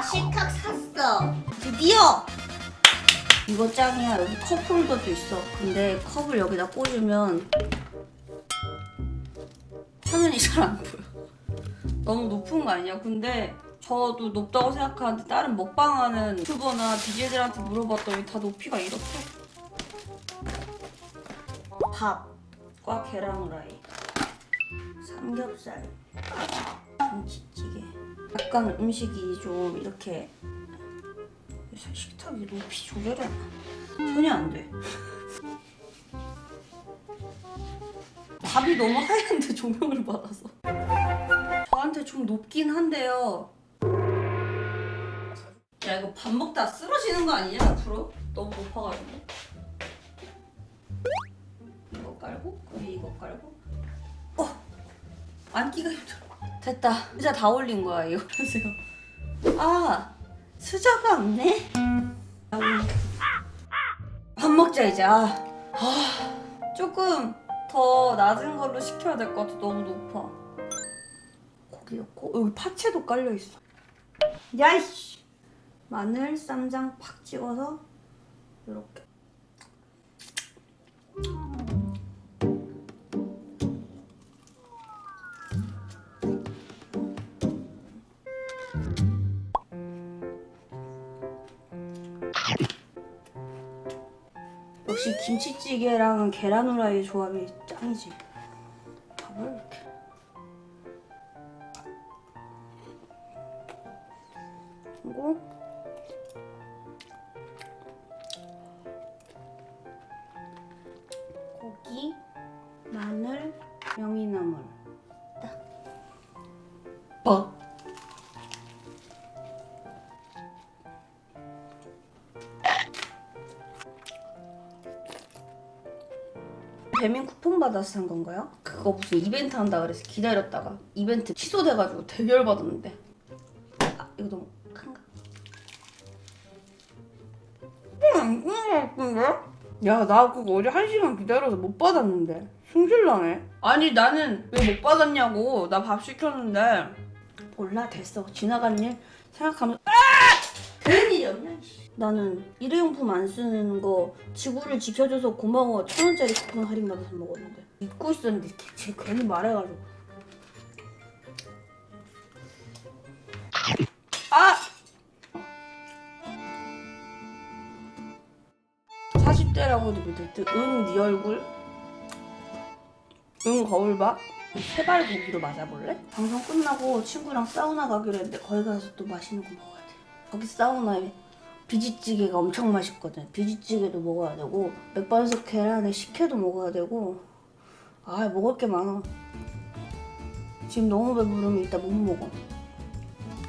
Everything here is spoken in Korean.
나 식탁 샀어. 드디어! 이거 짱이야. 여기 컵 홀더도 있어. 근데 컵을 여기다 꽂으면 화면이 잘 안 보여. 너무 높은 거 아니야? 근데 저도 높다고 생각하는데 다른 먹방하는 유튜버나 DJ들한테 물어봤더니 다 높이가 이렇대. 밥과 계란 후라이, 삼겹살, 김치찌개. 약간 음식이 좀 이렇게 식탁이 높이 조절이 안 돼. 전혀 안 돼. 밥이 너무 하얀데 조명을 받아서. 저한테 좀 높긴 한데요. 야 이거 밥 먹다 쓰러지는 거 아니냐 앞으로? 너무 높아가지고. 이거 깔고 여기 이거 깔고. 어 앉기가 힘들어. 됐다. 의자 다 올린 거야 이거 보세요. 아 수저가 없네. 밥 먹자 이제. 아, 아 조금 더 낮은 걸로 시켜야 될 것 같아. 너무 높아. 고기 넣고 여기 파채도 깔려 있어. 야이씨. 마늘, 쌈장 팍 찍어서 이렇게. 역시 김치찌개랑 계란 후라이 조합이 짱이지. 밥을 이렇게. 그리고 고기, 마늘, 명이나물. 딱. 어. 배민 쿠폰 받아서 산 건가요? 그거 무슨 이벤트 한다 그래서 기다렸다가 이벤트 취소돼가지고 대결 받았는데. 아 이거 너무 큰가? 음, 음, 야나 그거 어제 한 시간 기다려서 못 받았는데. 승질나네. 아니 나는 왜 못 받았냐고. 나 밥 시켰는데. 몰라 됐어. 지나간 일 생각하면 아! 없냐. 나는 일회용품 안 쓰는 거 지구를 지켜줘서 고마워. 천 원짜리 쿠폰 할인 받아서 먹었는데. 잊고 있었는데 걔- 쟤 괜히 말해가지고. 아! 40대라고도 믿을 듯응 네 얼굴. 응 거울 봐. 세발 고기로 맞아볼래? 방송 끝나고 친구랑 사우나 가기로 했는데 거기 가서 또 맛있는 거 먹어야 돼. 거기 사우나에 비지찌개가 엄청 맛있거든. 비지찌개도 먹어야 되고 맥반석 계란에 식혜도 먹어야 되고 아 먹을 게 많아. 지금 너무 배부르면 이따 못 먹어.